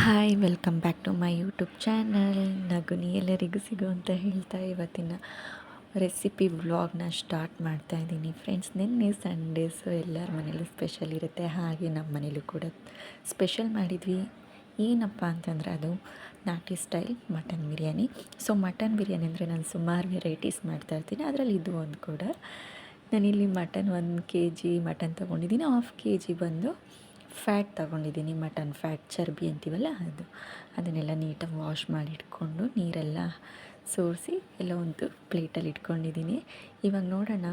Hi, welcome back to my YouTube channel. ನಗುನಿ ಎಲ್ಲರಿಗೂ ಸಿಗು ಅಂತ ಹೇಳ್ತಾ ಇವತ್ತಿನ ರೆಸಿಪಿ ವ್ಲಾಗ್ನ ಸ್ಟಾರ್ಟ್ ಮಾಡ್ತಾ ಇದ್ದೀನಿ. ಫ್ರೆಂಡ್ಸ್, ನಿನ್ನೆ ಸಂಡೇಸು ಎಲ್ಲರ ಮನೇಲೂ ಸ್ಪೆಷಲ್ ಇರುತ್ತೆ. ಹಾಗೆ ನಮ್ಮ ಮನೇಲೂ ಕೂಡ ಸ್ಪೆಷಲ್ ಮಾಡಿದ್ವಿ. ಏನಪ್ಪ ಅಂತಂದರೆ ಅದು ನಾಟಿ style mutton biryani. So mutton biryani ಅಂದರೆ ನಾನು ಸುಮಾರು ವೆರೈಟೀಸ್ ಮಾಡ್ತಾ ಇರ್ತೀನಿ. ಅದರಲ್ಲಿ ಇದು ಒಂದು ಕೂಡ. ನಾನಿಲ್ಲಿ ಮಟನ್ ಒಂದು ಕೆ ಜಿ ಮಟನ್ ತೊಗೊಂಡಿದ್ದೀನಿ. ಹಾಫ್ ಕೆ ಜಿ ಬಂದು ಫ್ಯಾಟ್ ತಗೊಂಡಿದ್ದೀನಿ ಮಟನ್ ಫ್ಯಾಟ್ ಚರ್ಬಿ ಅಂತೀವಲ್ಲ ಅದು. ಅದನ್ನೆಲ್ಲ ನೀಟಾಗಿ ವಾಶ್ ಮಾಡಿ ಇಟ್ಕೊಂಡು ನೀರೆಲ್ಲ ಸೋರಿಸಿ ಎಲ್ಲ ಒಂದು ಪ್ಲೇಟಲ್ಲಿ ಇಟ್ಕೊಂಡಿದ್ದೀನಿ. ಇವಾಗ ನೋಡೋಣ,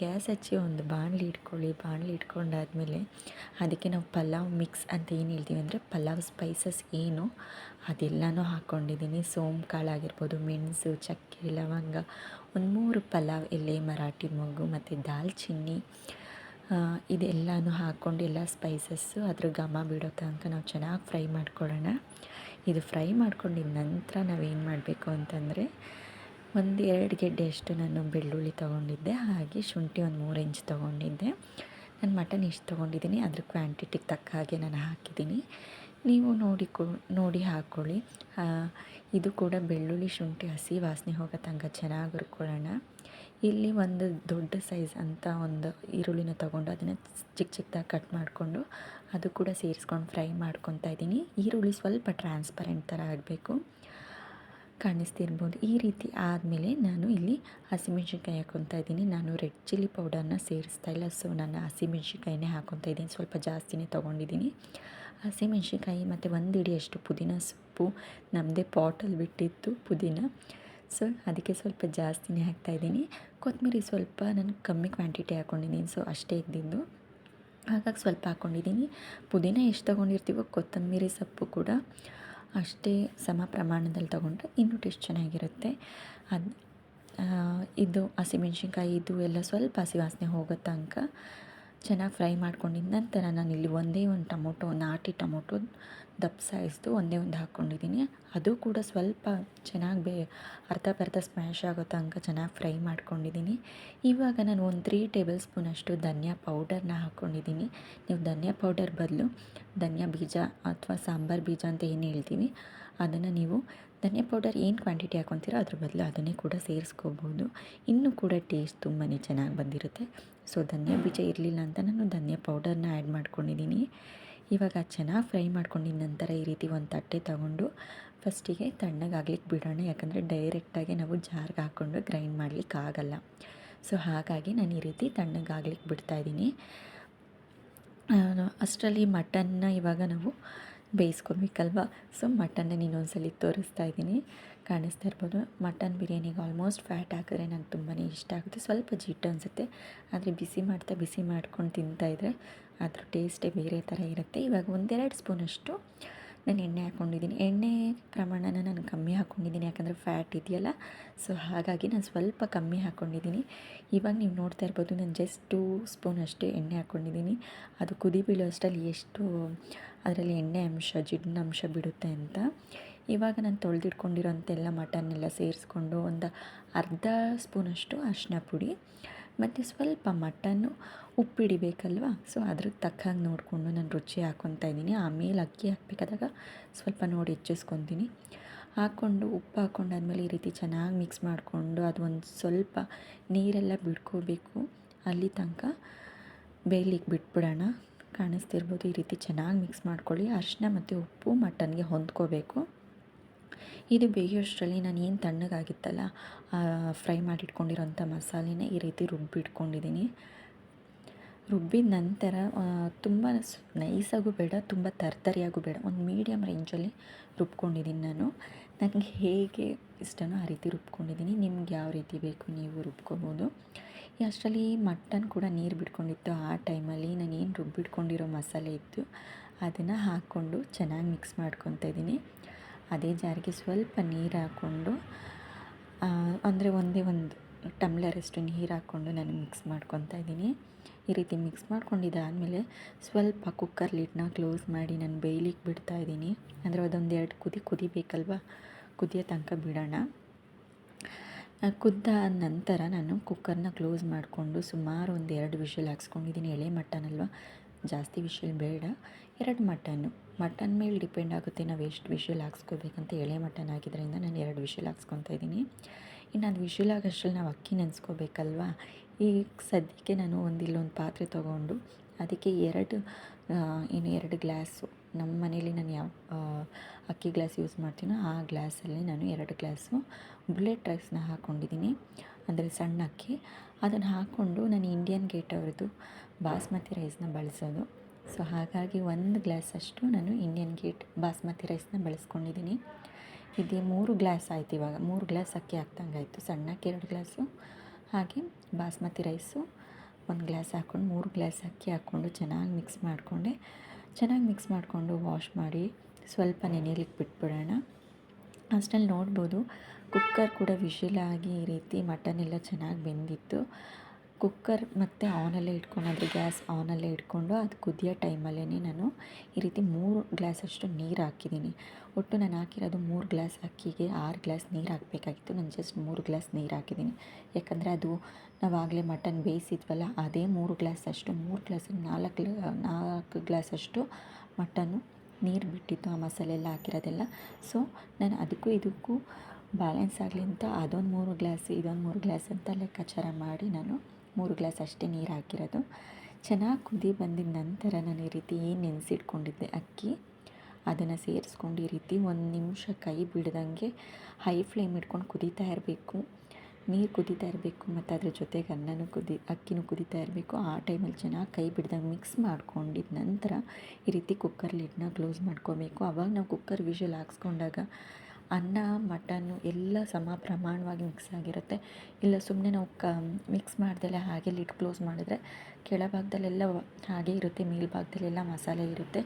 ಗ್ಯಾಸ್ ಹಚ್ಚಿ ಒಂದು ಬಾಣಲಿ ಇಟ್ಕೊಳ್ಳಿ. ಬಾಣಲಿ ಇಟ್ಕೊಂಡಾದಮೇಲೆ ಅದಕ್ಕೆ ನಾವು ಪಲಾವ್ ಮಿಕ್ಸ್ ಅಂತ ಏನು ಹೇಳ್ತೀವಿ ಅಂದರೆ ಪಲಾವ್ ಸ್ಪೈಸಸ್ ಏನು ಅದೆಲ್ಲನೂ ಹಾಕ್ಕೊಂಡಿದ್ದೀನಿ ಸೋಮ್ ಕಾಳು ಆಗಿರ್ಬೋದು, ಮೆಣಸು, ಚಕ್ಕೆ, ಲವಂಗ, ಒಂದು ಮೂರು ಪಲಾವ್ ಎಲೆ, ಮರಾಠಿ, ಮೊಗ್ಗು ಮತ್ತು ದಾಲ್ಚಿನ್ನಿ. ಇದೆಲ್ಲನೂ ಹಾಕ್ಕೊಂಡು ಎಲ್ಲ ಸ್ಪೈಸಸ್ಸು ಅದ್ರ ಘಮ ಬಿಡೋ ತನಕ ನಾವು ಚೆನ್ನಾಗಿ ಫ್ರೈ ಮಾಡ್ಕೊಳ್ಳೋಣ. ಇದು ಫ್ರೈ ಮಾಡ್ಕೊಂಡಿದ ನಂತರ ನಾವೇನು ಮಾಡಬೇಕು ಅಂತಂದರೆ ಒಂದು ಎರಡು ಗೆಡ್ಡೆಯಷ್ಟು ನಾನು ಬೆಳ್ಳುಳ್ಳಿ ತೊಗೊಂಡಿದ್ದೆ, ಹಾಗೆ ಶುಂಠಿ ಒಂದು ಮೂರು ಇಂಚ್ ತೊಗೊಂಡಿದ್ದೆ. ನಾನು ಮಟನ್ ಇಷ್ಟು ತೊಗೊಂಡಿದ್ದೀನಿ, ಅದ್ರ ಕ್ವಾಂಟಿಟಿಗೆ ತಕ್ಕ ಹಾಗೆ ನಾನು ಹಾಕಿದ್ದೀನಿ. ನೀವು ನೋಡಿಕೊ, ನೋಡಿ ಹಾಕ್ಕೊಳ್ಳಿ ಇದು ಕೂಡ ಬೆಳ್ಳುಳ್ಳಿ ಶುಂಠಿ ಹಸಿ, ವಾಸನೆ ಹೋಗೋ ತಂಗ ಚೆನ್ನಾಗಿ ಹುರ್ಕೊಳ್ಳೋಣ ಇಲ್ಲಿ ಒಂದು ದೊಡ್ಡ ಸೈಜ್ ಅಂತ ಒಂದು ಈರುಳ್ಳಿನ ತೊಗೊಂಡು ಅದನ್ನು ಚಿಕ್ಕ ಚಿಕ್ಕದಾಗಿ ಕಟ್ ಮಾಡಿಕೊಂಡು ಅದು ಕೂಡ ಸೇರಿಸ್ಕೊಂಡು ಫ್ರೈ ಮಾಡ್ಕೊತಾ ಇದ್ದೀನಿ. ಈರುಳ್ಳಿ ಸ್ವಲ್ಪ ಟ್ರಾನ್ಸ್ಪರೆಂಟ್ ಥರ ಆಗಬೇಕು. ಕಾಣಿಸ್ತಿರ್ಬೋದು. ಈ ರೀತಿ ಆದಮೇಲೆ ನಾನು ಇಲ್ಲಿ ಹಸಿಮೆಣ್ಸಿನ್ಕಾಯಿ ಹಾಕ್ಕೊತಾ ಇದ್ದೀನಿ. ನಾನು ರೆಡ್ ಚಿಲ್ಲಿ ಪೌಡರ್ನ ಸೇರಿಸ್ತಾ ಇಲ್ಲ. ಸೊ, ನಾನು ಹಸಿಮೆಣ್ಸಿನ್ಕಾಯಿನೇ ಹಾಕ್ಕೊತಾ ಇದ್ದೀನಿ. ಸ್ವಲ್ಪ ಜಾಸ್ತಿನೇ ತೊಗೊಂಡಿದ್ದೀನಿ. ಹಸಿಮೆಣ್ಸಿನ್ಕಾಯಿ ಮತ್ತು ಒಂದು ಹಿಡಿಯಷ್ಟು ಪುದೀನ ಸೊಪ್ಪು. ನಮ್ಮದೇ ಪಾಟಲ್ಲಿ ಬಿಟ್ಟಿತ್ತು ಪುದೀನ. ಸೊ, ಅದಕ್ಕೆ ಸ್ವಲ್ಪ ಜಾಸ್ತಿನೇ ಹಾಕ್ತಾಯಿದ್ದೀನಿ ಕೊತ್ತಂಬರಿ ಸ್ವಲ್ಪ ನಾನು ಕಮ್ಮಿ ಕ್ವಾಂಟಿಟಿ ಹಾಕ್ಕೊಂಡಿದ್ದೀನಿ ಸೊ, ಅಷ್ಟೇ ಇದ್ದಿದ್ದು. ಹಾಗಾಗಿ ಸ್ವಲ್ಪ ಹಾಕ್ಕೊಂಡಿದ್ದೀನಿ ಪುದೀನ ಎಷ್ಟು ತೊಗೊಂಡಿರ್ತೀವೋ ಕೊತ್ತಂಬರಿ ಸೊಪ್ಪು ಕೂಡ. ಅಷ್ಟೇ ಸಮ ಪ್ರಮಾಣದಲ್ಲಿ ತೊಗೊಂಡ್ರೆ ಇನ್ನೂ ಟೇಸ್ಟ್ ಚೆನ್ನಾಗಿರುತ್ತೆ. ಅದು ಇದು ಹಸಿಮೆಣ್ಸಿನ್ಕಾಯಿ ಇದು ಎಲ್ಲ ಸ್ವಲ್ಪ ಹಸಿ ವಾಸನೆ ಹೋಗೋ ತನಕ ಚೆನ್ನಾಗಿ ಫ್ರೈ ಮಾಡ್ಕೊಂಡಿದ್ದ ನಂತರ ನಾನು ಇಲ್ಲಿ ಒಂದೇ ಒಂದು ಟೊಮೊಟೊ, ನಾಟಿ ಟೊಮೊಟೊ ದಪ್ಪ ಸಾಯಿಸ್ದು ಒಂದೇ ಒಂದು ಹಾಕ್ಕೊಂಡಿದ್ದೀನಿ. ಅದು ಕೂಡ ಸ್ವಲ್ಪ ಚೆನ್ನಾಗಿ ಬೇ ಅರ್ಧ ಸ್ಮ್ಯಾಶ್ ಆಗೋ ತನಕ ಚೆನ್ನಾಗಿ ಫ್ರೈ ಮಾಡ್ಕೊಂಡಿದ್ದೀನಿ. ಇವಾಗ ನಾನು ಒಂದು ತ್ರೀ ಟೇಬಲ್ ಸ್ಪೂನಷ್ಟು ಧನಿಯಾ ಪೌಡರ್ನ ಹಾಕ್ಕೊಂಡಿದ್ದೀನಿ. ನೀವು ಧನಿಯಾ ಪೌಡರ್ ಬದಲು ಧನಿಯಾ ಬೀಜ ಅಥವಾ ಸಾಂಬಾರು ಬೀಜ ಅಂತ ಏನು ಹೇಳ್ತೀವಿ, ಅದನ್ನು ನೀವು ಧನಿಯಾ ಪೌಡರ್ ಏನು ಕ್ವಾಂಟಿಟಿ ಹಾಕ್ಕೊತೀರೋ ಅದ್ರ ಬದಲು ಅದನ್ನೇ ಕೂಡ ಸೇರಿಸ್ಕೋಬೋದು. ಇನ್ನೂ ಕೂಡ ಟೇಸ್ಟ್ ತುಂಬಾ ಚೆನ್ನಾಗಿ ಬಂದಿರುತ್ತೆ. ಸೊ, ಧನಿಯಾ ಬೀಜ ಇರಲಿಲ್ಲ ಅಂತ ನಾನು ಧನಿಯಾ ಪೌಡರ್ನ ಆ್ಯಡ್ ಮಾಡ್ಕೊಂಡಿದ್ದೀನಿ. ಇವಾಗ ಚೆನ್ನಾಗಿ ಫ್ರೈ ಮಾಡ್ಕೊಂಡಿದ್ದ ನಂತರ ಈ ರೀತಿ ಒಂದು ತಟ್ಟೆ ತಗೊಂಡು ಫಸ್ಟಿಗೆ ತಣ್ಣಗಾಗ್ಲಿಕ್ಕೆ ಬಿಡೋಣ. ಯಾಕಂದರೆ ಡೈರೆಕ್ಟಾಗಿ ನಾವು ಜಾರ್ಗೆ ಹಾಕ್ಕೊಂಡು ಗ್ರೈಂಡ್ ಮಾಡಲಿಕ್ಕೆ ಆಗಲ್ಲ. ಸೊ, ಹಾಗಾಗಿ ನಾನು ಈ ರೀತಿ ತಣ್ಣಗಾಗ್ಲಿಕ್ಕೆ ಬಿಡ್ತಾಯಿದ್ದೀನಿ ಅಷ್ಟರಲ್ಲಿ ಮಟನ್ನ ಇವಾಗ ನಾವು ಬೇಯಿಸ್ಕೊಬೇಕಲ್ವ ಸೊ ಮಟನ್ನ ಇನ್ನೊಂದ್ಸಲಿ ತೋರಿಸ್ತಾ ಇದ್ದೀನಿ. ಕಾಣಿಸ್ತಾ ಇರ್ಬೋದು, ಮಟನ್ ಬಿರಿಯಾನಿಗೆ ಆಲ್ಮೋಸ್ಟ್ ಫ್ಯಾಟ್ ಹಾಕಿದ್ರೆ ನಂಗೆ ತುಂಬಾ ಇಷ್ಟ ಆಗುತ್ತೆ. ಸ್ವಲ್ಪ ಜಿಟ್ಟು ಅನಿಸುತ್ತೆ, ಆದರೆ ಬಿಸಿ ಮಾಡ್ತಾ ಬಿಸಿ ಮಾಡ್ಕೊಂಡು ತಿಂತಾಯಿದ್ರೆ ಅದ್ರ ಟೇಸ್ಟೇ ಬೇರೆ ಥರ ಇರುತ್ತೆ. ಇವಾಗ ಒಂದೆರಡು ಸ್ಪೂನಷ್ಟು ನಾನು ಎಣ್ಣೆ ಹಾಕ್ಕೊಂಡಿದ್ದೀನಿ. ಎಣ್ಣೆ ಪ್ರಮಾಣನ ನಾನು ಕಮ್ಮಿ ಹಾಕ್ಕೊಂಡಿದ್ದೀನಿ, ಯಾಕಂದರೆ ಫ್ಯಾಟ್ ಇದೆಯಲ್ಲ. ಸೊ ಹಾಗಾಗಿ ನಾನು ಸ್ವಲ್ಪ ಕಮ್ಮಿ ಹಾಕ್ಕೊಂಡಿದ್ದೀನಿ. ಇವಾಗ ನೀವು ನೋಡ್ತಾ ಇರ್ಬೋದು, ನಾನು ಜಸ್ಟ್ ಟೂ ಸ್ಪೂನ್ ಅಷ್ಟೇ ಎಣ್ಣೆ ಹಾಕ್ಕೊಂಡಿದ್ದೀನಿ. ಅದು ಕುದಿ ಬೀಳೋ ಅಷ್ಟರಲ್ಲಿ ಎಷ್ಟು, ಅದರಲ್ಲಿ ಎಣ್ಣೆ ಅಂಶ, ಜಿಡ್ಡಿನ ಅಂಶ ಬಿಡುತ್ತೆ ಅಂತ. ಇವಾಗ ನಾನು ತೊಳೆದಿಟ್ಕೊಂಡಿರೋಂಥೆಲ್ಲ ಮಟನ್ನೆಲ್ಲ ಸೇರಿಸ್ಕೊಂಡು ಒಂದು ಅರ್ಧ ಸ್ಪೂನಷ್ಟು ಅರಿಶಿನ ಪುಡಿ. ಮತ್ತು ಸ್ವಲ್ಪ ಮಟನ್ನು ಉಪ್ಪಿಡಿಬೇಕಲ್ವ? ಸೊ ತಕ್ಕ ತಕ್ಕಂಗೆ ನೋಡಿಕೊಂಡು ನಾನು ರುಚಿ ಹಾಕ್ಕೊತಾ ಇದ್ದೀನಿ. ಆಮೇಲೆ ಅಕ್ಕಿ ಹಾಕಬೇಕಾದಾಗ ಸ್ವಲ್ಪ ನೋಡಿ ಹೆಚ್ಚಿಸ್ಕೊತೀನಿ. ಹಾಕ್ಕೊಂಡು ಉಪ್ಪು ಹಾಕ್ಕೊಂಡಾದ್ಮೇಲೆ ಈ ರೀತಿ ಚೆನ್ನಾಗಿ ಮಿಕ್ಸ್ ಮಾಡಿಕೊಂಡು ಅದು ಒಂದು ಸ್ವಲ್ಪ ನೀರೆಲ್ಲ ಬಿಡ್ಕೋಬೇಕು ಅಲ್ಲಿ ತನಕ ಬೇಯಲಿಕ್ಕೆ ಬಿಟ್ಬಿಡೋಣ. ಕಾಣಿಸ್ತಿರ್ಬೋದು ಈ ರೀತಿ ಚೆನ್ನಾಗಿ ಮಿಕ್ಸ್ ಮಾಡ್ಕೊಳ್ಳಿ. ಅರಿಶಿನ ಮತ್ತು ಉಪ್ಪು ಮಟನ್ಗೆ ಹೊಂದ್ಕೋಬೇಕು. ಇದು ಬೇಯೋಷ್ಟರಲ್ಲಿ ನಾನು ಏನು ತಣ್ಣಗಾಗಿತ್ತಲ್ಲ ಫ್ರೈ ಮಾಡಿಟ್ಕೊಂಡಿರೋಂಥ ಮಸಾಲೆನ ಈ ರೀತಿ ರುಬ್ಬಿಟ್ಕೊಂಡಿದ್ದೀನಿ. ರುಬ್ಬಿದ ನಂತರ ತುಂಬ ನೈಸಾಗೂ ಬೇಡ, ತುಂಬ ತರ್ತರಿಯಾಗೂ ಬೇಡ, ಒಂದು ಮೀಡಿಯಮ್ ರೇಂಜಲ್ಲಿ ರುಬ್ಕೊಂಡಿದ್ದೀನಿ ನಾನು. ನನಗೆ ಹೇಗೆ ಇಷ್ಟನೋ ಆ ರೀತಿ ರುಬ್ಕೊಂಡಿದ್ದೀನಿ. ನಿಮ್ಗೆ ಯಾವ ರೀತಿ ಬೇಕು ನೀವು ರುಬ್ಕೊಬೋದು. ಅಷ್ಟರಲ್ಲಿ ಮಟನ್ ಕೂಡ ನೀರು ಬಿಟ್ಕೊಂಡಿತ್ತು ಆ ಟೈಮಲ್ಲಿ. ನಾನು ಏನು ರುಬ್ಬಿಟ್ಕೊಂಡಿರೋ ಮಸಾಲೆ ಇತ್ತು, ಅದನ್ನು ಹಾಕ್ಕೊಂಡು ಚೆನ್ನಾಗಿ ಮಿಕ್ಸ್ ಮಾಡ್ಕೊತಾ ಇದ್ದೀನಿ. ಅದೇ ಜಾರಿಗೆ ಸ್ವಲ್ಪ ನೀರು ಹಾಕ್ಕೊಂಡು ಅಂದರೆ ಒಂದೇ ಒಂದು ಟಮ್ಲರಷ್ಟು ನೀರು ಹಾಕ್ಕೊಂಡು ನಾನು ಮಿಕ್ಸ್ ಮಾಡ್ಕೊತಾ ಇದ್ದೀನಿ. ಈ ರೀತಿ ಮಿಕ್ಸ್ ಮಾಡ್ಕೊಂಡಿದ್ದಾದಮೇಲೆ ಸ್ವಲ್ಪ ಕುಕ್ಕರ್ ಲಿಡ್ನ ಕ್ಲೋಸ್ ಮಾಡಿ ನಾನು ಬೇಯ್ಲಿಕ್ಕೆ ಬಿಡ್ತಾ ಇದ್ದೀನಿ. ಅಂದರೆ ಅದೊಂದು ಎರಡು ಕುದಿ ಕುದಿಬೇಕಲ್ವ? ಕುದಿಯೋ ತನಕ ಬಿಡೋಣ. ಕುದ್ದ ನಂತರ ನಾನು ಕುಕ್ಕರ್ನ ಕ್ಲೋಸ್ ಮಾಡಿಕೊಂಡು ಸುಮಾರು ಒಂದು ಎರಡು ವಿಷಲ್ ಹಾಕ್ಸ್ಕೊಂಡಿದ್ದೀನಿ. ಎಳೆ ಮಟನ್ ಅಲ್ವ? ಜಾಸ್ತಿ ವಿಷಲ್ ಬೇಡ. ಎರಡು ಮಟನ್ನು ಮಟನ್ ಮೇಲೆ ಡಿಪೆಂಡ್ ಆಗುತ್ತೆ ನಾವು ಎಷ್ಟು ವಿಷಲ್ ಹಾಕ್ಸ್ಕೋಬೇಕಂತ ಎಳೆ ಮಟನ್ ಆಗಿದ್ದರಿಂದ ನಾನು ಎರಡು ವಿಷಲ್ ಹಾಕ್ಸ್ಕೊತಾ ಇದ್ದೀನಿ. ಇನ್ನು ಅದು ವಿಷಲ್ ಆಗೋಷ್ಟ್ರಲ್ಲಿ ನಾವು ಅಕ್ಕಿ ನೆನೆಸ್ಕೋಬೇಕಲ್ವಾ? ಈಗ ಸದ್ಯಕ್ಕೆ ನಾನು ಒಂದಿಲ್ಲೊಂದು ಪಾತ್ರೆ ತೊಗೊಂಡು ಅದಕ್ಕೆ ಎರಡು ಏನು ಎರಡು ಗ್ಲಾಸು, ನಮ್ಮ ಮನೇಲಿ ನಾನು ಯಾವ ಅಕ್ಕಿ ಗ್ಲಾಸ್ ಯೂಸ್ ಮಾಡ್ತೀನೋ ಆ ಗ್ಲಾಸಲ್ಲಿ ನಾನು ಎರಡು ಗ್ಲಾಸು ಬುಲೆಟ್ ರೈಸ್ನ ಹಾಕ್ಕೊಂಡಿದ್ದೀನಿ ಅಂದರೆ ಸಣ್ಣ ಅಕ್ಕಿ ಅದನ್ನು ಹಾಕ್ಕೊಂಡು ನಾನು ಇಂಡಿಯನ್ ಗೇಟ್ ಅವ್ರದ್ದು ಬಾಸ್ಮತಿ ರೈಸ್ನ ಬಳಸೋದು. ಸೊ ಹಾಗಾಗಿ ಒಂದು ಗ್ಲಾಸ್ ಅಷ್ಟು ನಾನು ಇಂಡಿಯನ್ ಗೇಟ್ ಬಾಸ್ಮತಿ ರೈಸ್ನ ಬಳಸ್ಕೊಂಡಿದ್ದೀನಿ ಇದು ಮೂರು ಗ್ಲಾಸ್ ಆಯ್ತು ಇವಾಗ. ಮೂರು ಗ್ಲಾಸ್ ಅಕ್ಕಿ ಹಾಕ್ದಂಗಾಯ್ತು. ಸಣ್ಣಕ್ಕೆ ಎರಡು ಗ್ಲಾಸು ಹಾಗೆ ಬಾಸ್ಮತಿ ರೈಸು ಒಂದು ಗ್ಲಾಸ್ ಹಾಕ್ಕೊಂಡು, ಮೂರು ಗ್ಲಾಸ್ ಅಕ್ಕಿ ಹಾಕ್ಕೊಂಡು ಚೆನ್ನಾಗಿ ಮಿಕ್ಸ್ ಮಾಡಿಕೊಂಡೆ. ಚೆನ್ನಾಗಿ ಮಿಕ್ಸ್ ಮಾಡಿಕೊಂಡು ವಾಶ್ ಮಾಡಿ ಸ್ವಲ್ಪ ನೆನೆಯಲಿಕ್ಕೆ ಬಿಟ್ಬಿಡೋಣ. ಅಷ್ಟಲ್ಲಿ ನೋಡ್ಬೋದು ಕುಕ್ಕರ್ ಕೂಡ ವಿಶಿಲಾಗಿ ಈ ರೀತಿ ಮಟನ್ ಎಲ್ಲ ಚೆನ್ನಾಗಿ ಬೆಂದಿತ್ತು. ಕುಕ್ಕರ್ ಮತ್ತು ಆನಲ್ಲೇ ಇಟ್ಕೊಂಡು, ಅಂದರೆ ಗ್ಯಾಸ್ ಆನಲ್ಲೇ ಇಟ್ಕೊಂಡು, ಅದು ಕುದಿಯೋ ಟೈಮಲ್ಲೇ ನಾನು ಈ ರೀತಿ ಮೂರು ಗ್ಲಾಸಷ್ಟು ನೀರು ಹಾಕಿದ್ದೀನಿ. ಒಟ್ಟು ನಾನು ಹಾಕಿರೋದು ಮೂರು ಗ್ಲಾಸ್ ಅಕ್ಕಿಗೆ ಆರು ಗ್ಲಾಸ್ ನೀರು ಹಾಕಬೇಕಾಗಿತ್ತು. ನಾನು ಜಸ್ಟ್ ಮೂರು ಗ್ಲಾಸ್ ನೀರು ಹಾಕಿದ್ದೀನಿ. ಯಾಕಂದರೆ ಅದು ನಾವಾಗಲೇ ಮಟನ್ ಬೇಯಿಸಿದ್ವಲ್ಲ, ಅದೇ ಮೂರು ಗ್ಲಾಸಷ್ಟು ಮೂರು ಗ್ಲಾಸ್, ನಾಲ್ಕು ನಾಲ್ಕು ಗ್ಲಾಸಷ್ಟು ಮಟನ್ನು ನೀರು ಬಿಟ್ಟಿತ್ತು ಆ ಮಸಾಲೆ ಎಲ್ಲ ಹಾಕಿರೋದೆಲ್ಲ. ಸೊ ನಾನು ಅದಕ್ಕೂ ಇದಕ್ಕೂ ಬ್ಯಾಲೆನ್ಸ್ ಆಗಲಿ ಅಂತ ಅದೊಂದು ಮೂರು ಗ್ಲಾಸ್, ಇದೊಂದು ಮೂರು ಗ್ಲಾಸ್ ಅಂತ ಲೆಕ್ಕಾಚಾರ ಮಾಡಿ ನಾನು ಮೂರು ಗ್ಲಾಸ್ ಅಷ್ಟೇ ನೀರು ಹಾಕಿರೋದು. ಚೆನ್ನಾಗಿ ಕುದಿ ಬಂದಿದ ನಂತರ ನಾನು ಈ ರೀತಿ ಏನು ನೆನೆಸಿಟ್ಕೊಂಡಿದ್ದೆ ಅಕ್ಕಿ, ಅದನ್ನು ಸೇರಿಸ್ಕೊಂಡು ಈ ರೀತಿ ಒಂದು ನಿಮಿಷ ಕೈ ಬಿಡ್ದಂಗೆ ಹೈ ಫ್ಲೇಮ್ ಇಟ್ಕೊಂಡು ಕುದೀತಾ ಇರಬೇಕು. ನೀರು ಕುದೀತಾ ಇರಬೇಕು ಮತ್ತು ಅದ್ರ ಜೊತೆಗೆ ಅನ್ನನೂ ಕುದಿ, ಅಕ್ಕಿನೂ ಕುದೀತಾ ಇರಬೇಕು. ಆ ಟೈಮಲ್ಲಿ ಚೆನ್ನಾಗಿ ಕೈ ಬಿಡ್ದಂಗೆ ಮಿಕ್ಸ್ ಮಾಡ್ಕೊಂಡಿದ್ದ ನಂತರ ಈ ರೀತಿ ಕುಕ್ಕರ್ ಲಿಡ್ನ ಕ್ಲೋಸ್ ಮಾಡ್ಕೋಬೇಕು. ಆವಾಗ ನಾವು ಕುಕ್ಕರ್ ವಿಷಲ್ ಹಾಕ್ಸ್ಕೊಂಡಾಗ ಅನ್ನ, ಮಟನ್ನು ಎಲ್ಲ ಸಮ ಪ್ರಮಾಣವಾಗಿ ಮಿಕ್ಸ್ ಆಗಿರುತ್ತೆ. ಇಲ್ಲ ಸುಮ್ಮನೆ ನಾವು ಕ ಮಿಕ್ಸ್ ಮಾಡ್ದಲೆ ಹಾಗೆ ಲಿಡ್ ಕ್ಲೋಸ್ ಮಾಡಿದ್ರೆ ಕೆಳಭಾಗದಲ್ಲೆಲ್ಲ ಹಾಗೆ ಇರುತ್ತೆ, ಮೇಲ್ಭಾಗದಲ್ಲೆಲ್ಲ ಮಸಾಲೆ ಇರುತ್ತೆ.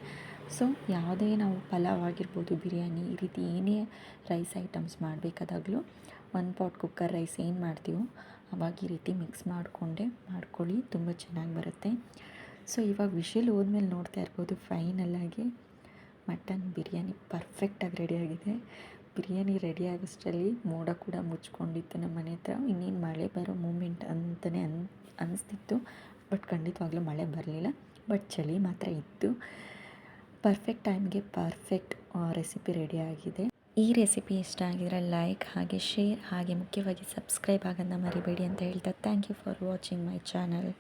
ಸೊ ಯಾವುದೇ ನಾವು ಪಲಾವ್ ಆಗಿರ್ಬೋದು, ಬಿರಿಯಾನಿ ಈ ರೀತಿ ಏನೇ ರೈಸ್ ಐಟಮ್ಸ್ ಮಾಡಬೇಕಾದಾಗಲೂ ಒನ್ ಪಾಟ್ ಕುಕ್ಕರ್ ರೈಸ್ ಏನು ಮಾಡ್ತೀವೋ ಅವಾಗ ಈ ರೀತಿ ಮಿಕ್ಸ್ ಮಾಡಿಕೊಂಡೆ, ಮಾಡ್ಕೊಳ್ಳಿ, ತುಂಬ ಚೆನ್ನಾಗಿ ಬರುತ್ತೆ. ಸೊ ಇವಾಗ ವಿಷಲ್ ಹೋದ್ಮೇಲೆ ನೋಡ್ತಾ ಇರ್ಬೋದು ಫೈನಲ್ಲಾಗಿ ಮಟನ್ ಬಿರಿಯಾನಿ ಪರ್ಫೆಕ್ಟಾಗಿ ರೆಡಿಯಾಗಿದೆ ಬಿರಿಯಾನಿ ರೆಡಿ ಆಗೋಷ್ಟರಲ್ಲಿ ಮೋಡ ಕೂಡ ಮುಚ್ಕೊಂಡಿತ್ತು ನಮ್ಮ ಮನೆ ಹತ್ರ. ಇನ್ನೇನು ಮಳೆ ಬರೋ ಮೂಮೆಂಟ್ ಅಂತಲೇ ಅನ್, ಅನಿಸ್ತಿತ್ತು. ಬಟ್ ಖಂಡಿತವಾಗ್ಲೂ ಮಳೆ ಬರಲಿಲ್ಲ. ಬಟ್ ಚಳಿ ಮಾತ್ರ ಇತ್ತು. ಪರ್ಫೆಕ್ಟ್ ಟೈಮ್ಗೆ ಪರ್ಫೆಕ್ಟ್ ರೆಸಿಪಿ ರೆಡಿ ಆಗಿದೆ. ಈ ರೆಸಿಪಿ ಇಷ್ಟ ಆಗಿದ್ರೆ ಲೈಕ್ ಹಾಗೆ ಶೇರ್ ಹಾಗೆ ಮುಖ್ಯವಾಗಿ ಸಬ್ಸ್ಕ್ರೈಬ್ ಆಗೋದನ್ನ ಮರಿಬೇಡಿ ಅಂತ ಹೇಳ್ತಾ thank you for watching my channel